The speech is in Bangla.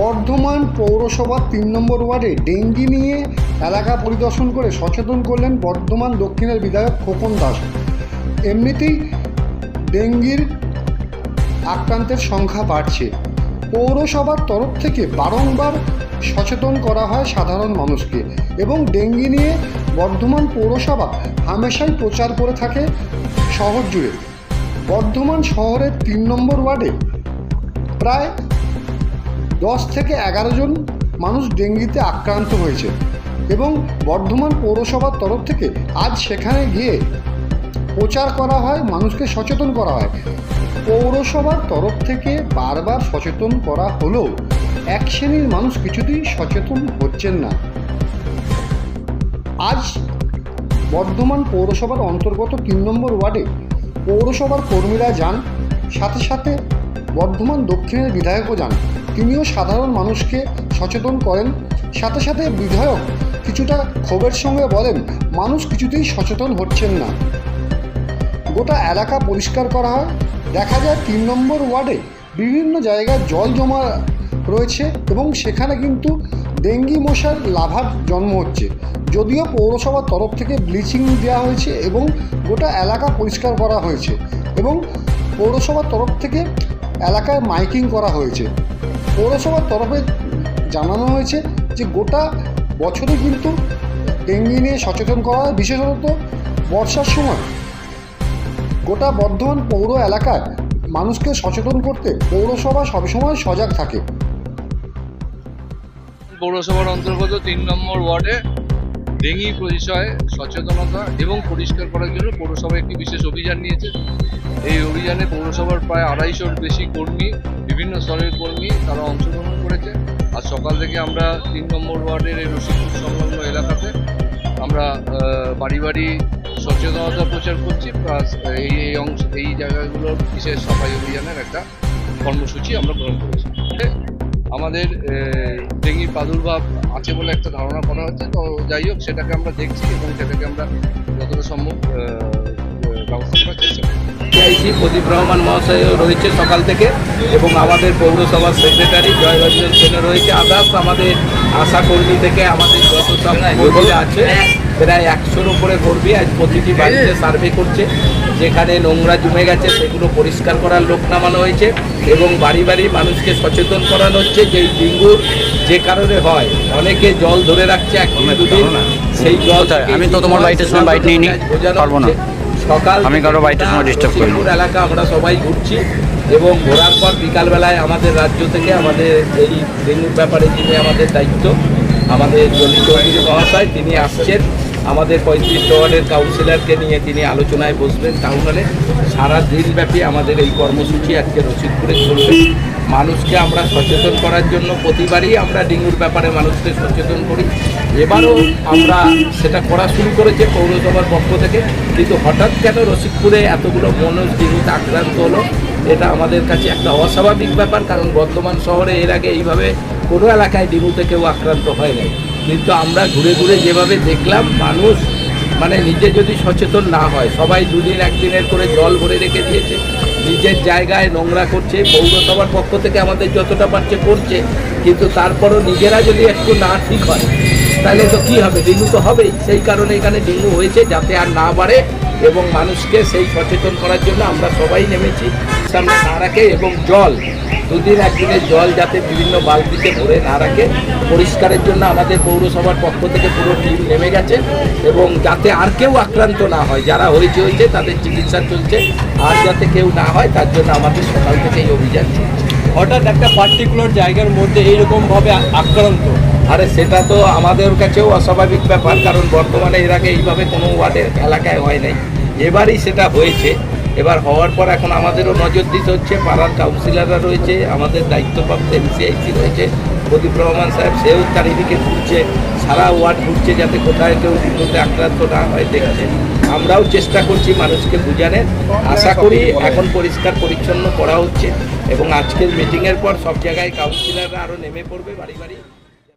বর্ধমান পৌরসভার তিন নম্বর ওয়ার্ডে ডেঙ্গি নিয়ে এলাকা পরিদর্শন করে সচেতন করলেন বর্ধমান দক্ষিণের বিধায়ক খোকন দাস। এমনিতেই ডেঙ্গির আক্রান্তের সংখ্যা বাড়ছে। পৌরসভার তরফ থেকে বারংবার সচেতন করা হয় সাধারণ মানুষকে এবং ডেঙ্গি নিয়ে বর্ধমান পৌরসভা হামেশাই প্রচার করে থাকে শহর জুড়ে। বর্ধমান শহরের তিন নম্বর ওয়ার্ডে প্রায় দশ থেকে এগারো জন মানুষ ডেঙ্গিতে আক্রান্ত হয়েছে এবং বর্ধমান পৌরসভার তরফ থেকে আজ সেখানে গিয়ে প্রচার করা হয়, মানুষকে সচেতন করা হয়। পৌরসভার তরফ থেকে বারবার সচেতন করা হলেও এক শ্রেণির মানুষ কিছুতেই সচেতন হচ্ছেন না। আজ বর্ধমান পৌরসভার অন্তর্গত তিন নম্বর ওয়ার্ডে পৌরসভার কর্মীরা যান, সাথে সাথে বর্ধমান দক্ষিণের বিধায়কও যান। তিনিও সাধারণ মানুষকে সচেতন করেন। সাথে সাথে বিধায়ক কিছুটা ক্ষোভের সঙ্গে বলেন, মানুষ কিছুতেই সচেতন হচ্ছেন না। গোটা এলাকা পরিষ্কার করা হয়। দেখা যায় তিন নম্বর ওয়ার্ডে বিভিন্ন জায়গায় জল জমা রয়েছে এবং সেখানে কিন্তু ডেঙ্গি মশার লাভার জন্ম হচ্ছে। যদিও পৌরসভার তরফ থেকে ব্লিচিং দেওয়া হয়েছে এবং গোটা এলাকা পরিষ্কার করা হয়েছে এবং পৌরসভার তরফ থেকে এলাকায় মাইকিং করা হয়েছে। পৌরসভার তরফে জানানো হয়েছে যে গোটা বছরে কিন্তু ডেঙ্গি নিয়ে সচেতন করা বিশেষত বর্ষার সময়। গোটা বর্ধমান পৌর এলাকায় মানুষকে সচেতন করতে পৌরসভা সবসময় সজাগ থাকে। পৌরসভার অন্তর্গত তিন নম্বর ওয়ার্ডে ডেঙ্গি পরিচয়, সচেতনতা এবং পরিষ্কার করার জন্য পৌরসভা একটি বিশেষ অভিযান নিয়েছে। এই অভিযানে পৌরসভার প্রায় আড়াইশোর বেশি কর্মী, বিভিন্ন স্তরের কর্মী তারা অংশগ্রহণ করেছে। আর সকাল থেকে আমরা তিন নম্বর ওয়ার্ডের এই রশিদপুর সংলগ্ন এলাকাতে আমরা বাড়ি বাড়ি সচেতনতা প্রচার করছি, প্লাস এই এই অংশ, এই জায়গাগুলোর বিশেষ সাফাই অভিযানের একটা কর্মসূচি আমরা গ্রহণ করেছি। আমাদের ডেঙ্গির প্রাদুর্ভাব আছে বলে একটা ধারণা করা হচ্ছে, তো যাই হোক সেটাকে আমরা দেখছি এবং সেটাকে আমরা যতটা সম্ভব ব্যবস্থা করার চেষ্টা আইসি প্রদীপ রহমান মহাশয় রয়েছে সকাল থেকে এবং আমাদের পৌরসভার সেক্রেটারি জয়রঞ্জন সেনও রয়েছে আদার্স আমাদের আশা কর্মী থেকে আমাদের যত সব আছে প্রায় একশোর উপরে কর্মী আজ প্রতিটি বাড়িতে সার্ভে করছে যেখানে নোংরা জমে গেছে সেগুলো পরিষ্কার করার লোক নামানো হয়েছে এবং বাড়ি বাড়ি মানুষকে সচেতন করানো হচ্ছে যে ডেঙ্গুর যে কারণে হয় অনেকে জল ধরে রাখছে এক দিন দুদিন সেই জল? আমি তো তোমার বাড়িতে সময় বাইট নিইনি। বোঝানো পারব না। আমি কারও বাড়িতে সময় করিনি। রসিকপুর এলাকা আমরা সবাই ঘুরছি এবং ঘোরার পর বিকালবেলায় আমাদের রাজ্য থেকে আমাদের এই ডেঙ্গুর ব্যাপারে যিনি আমাদের দায়িত্ব আমাদের জলি চৌধুরী মহাশয় তিনি আসছেন। আমাদের পঁয়ত্রিশ ওয়ার্ডের কাউন্সিলরকে নিয়ে তিনি আলোচনায় বসবেন টাউন হলে সারা দিনব্যাপী আমাদের এই কর্মসূচি আজকে রসিকপুরে চলবে। মানুষকে আমরা সচেতন করার জন্য প্রতিবারই আমরা ডেঙ্গুর ব্যাপারে মানুষকে সচেতন করি। এবারও আমরা সেটা করা শুরু করেছে পৌরসভার পক্ষ থেকে। কিন্তু হঠাৎ কেন রসিকপুরে এতগুলো মানুষ ডেঙ্গুতে আক্রান্ত হলো? এটা আমাদের কাছে একটা অস্বাভাবিক ব্যাপার, কারণ বর্তমান শহরে এর আগে এইভাবে কোনো এলাকায় ডেঙ্গুতে কেউ আক্রান্ত হয় নাই কিন্তু আমরা ঘুরে ঘুরে যেভাবে দেখলাম, মানুষ মানে নিজে যদি সচেতন না হয়, সবাই দুদিন একদিনের করে জল ভরে রেখে দিয়েছে, নিজের জায়গায় নোংরা করছে, পৌরসভার পক্ষ থেকে আমাদের যতটা পারছে করছে, কিন্তু তারপরও নিজেরা যদি একটু না ঠিক হয় তাহলে তো কী হবে? ডেঙ্গু তো হবেই। সেই কারণে এখানে ডেঙ্গু হয়েছে যাতে আর না বাড়ে এবং মানুষকে সেই সচেতন করার জন্য আমরা সবাই নেমেছি। সামনে না রাখে এবং জল, দুদিন একদিনের জল যাতে বিভিন্ন বালতিতে ভরে না রাখে পরিষ্কারের জন্য আমাদের পৌরসভার পক্ষ থেকে পুরো টিম নেমে গেছে এবং যাতে আর কেউ আক্রান্ত না হয়, যারা হয়েছে হয়েছে তাদের চিকিৎসা চলছে। আর যাতে কেউ না হয়, তার জন্য আমাদের সকাল থেকেই অভিযান। হঠাৎ একটা পার্টিকুলার জায়গার মধ্যে এইরকমভাবে আক্রান্ত। আরে সেটা তো আমাদের কাছেও অস্বাভাবিক ব্যাপার, কারণ বর্তমানে এর আগে এইভাবে কোনো ওয়ার্ডের এলাকায় হয় নাই। এবারই সেটা হয়েছে। এবার হওয়ার পর এখন আমাদেরও নজর দিতে হচ্ছে, পাড়ার কাউন্সিলররা রয়েছে, আমাদের দায়িত্বপ্রাপ্ত এমসিআইসি রয়েছে, প্রদীপ রহমান সাহেব, সেও চারিদিকে ঘুরছে, সারা ওয়ার্ড ঘুরছে যাতে কোথায় কেউ বিপদে আক্রান্ত না হয় দেখছে। আমরাও চেষ্টা করছি মানুষকে বোঝানোর। আশা করি এখন পরিষ্কার পরিচ্ছন্ন করা হচ্ছে এবং আজকের মিটিংয়ের পর সব জায়গায় কাউন্সিলররা আরও নেমে পড়বে বাড়ি বাড়ি।